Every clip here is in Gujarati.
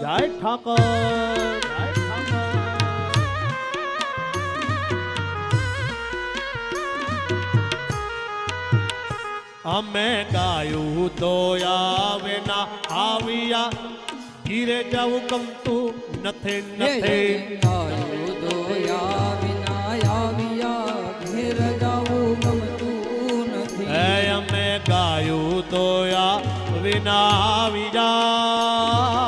જય ઠાકર. જય ઠાકર અમે ગાયું તો આવે ના આવ્યા ઘીરે જવું ગમતું નથી નથી. ગાયું તો આવે ના આવ્યા ઘેર જાવું ગમતું નથી. હે અમે ગાયું તો આ વિના આવ્યા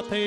সাথে